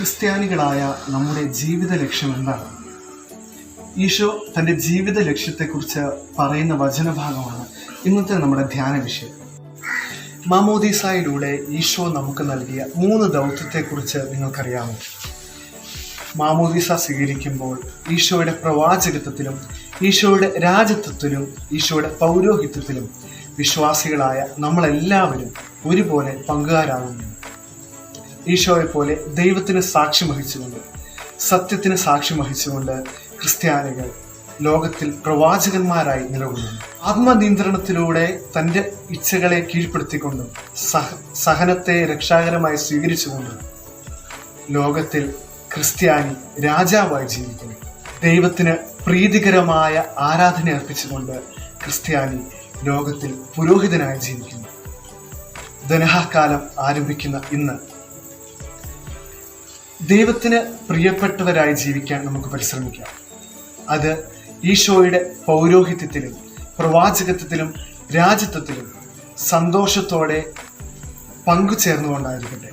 ക്രിസ്ത്യാനികളായ നമ്മുടെ ജീവിത ലക്ഷ്യം എന്താണ്? ഈശോ തന്റെ ജീവിത ലക്ഷ്യത്തെക്കുറിച്ച് പറയുന്ന വചനഭാഗമാണ് ഇന്നത്തെ നമ്മുടെ ധ്യാന വിഷയം. മാമോദീസായിലൂടെ ഈശോ നമുക്ക് നൽകിയ മൂന്ന് ദൗത്യത്തെക്കുറിച്ച് നിങ്ങൾക്കറിയാമോ? മാമോദീസ സ്വീകരിക്കുമ്പോൾ ഈശോയുടെ പ്രവാചകത്വത്തിലും ഈശോയുടെ രാജത്വത്തിലും ഈശോയുടെ പൗരോഹിത്യത്തിലും വിശ്വാസികളായ നമ്മളെല്ലാവരും ഒരുപോലെ പങ്കുകാരാകുന്നു. ഈശോയെ പോലെ ദൈവത്തിന് സാക്ഷ്യം വഹിച്ചുകൊണ്ട് സത്യത്തിന് സാക്ഷ്യം വഹിച്ചുകൊണ്ട് ക്രിസ്ത്യാനികൾ ലോകത്തിൽ പ്രവാചകന്മാരായി നിലകൊള്ളുന്നു. ആത്മനിയന്ത്രണത്തിലൂടെ തന്റെ ഇച്ഛകളെ കീഴ്പ്പെടുത്തിക്കൊണ്ടും സഹ സഹനത്തെ രക്ഷാകരമായി സ്വീകരിച്ചുകൊണ്ടും ലോകത്തിൽ ക്രിസ്ത്യാനി രാജാവായി ജീവിക്കുന്നു. ദൈവത്തിന് പ്രീതികരമായ ആരാധന അർപ്പിച്ചുകൊണ്ട് ക്രിസ്ത്യാനി ലോകത്തിൽ പുരോഹിതനായി ജീവിക്കുന്നു. ധനഹാക്കാലം ആരംഭിക്കുന്ന ഇന്ന് ദൈവത്തിന് പ്രിയപ്പെട്ടവരായി ജീവിക്കാൻ നമുക്ക് പരിശ്രമിക്കാം. അത് ഈശോയുടെ പൗരോഹിത്യത്തിലും പ്രവാചകത്വത്തിലും രാജ്യത്വത്തിലും സന്തോഷത്തോടെ പങ്കുചേർന്നുകൊണ്ടായിരിക്കട്ടെ.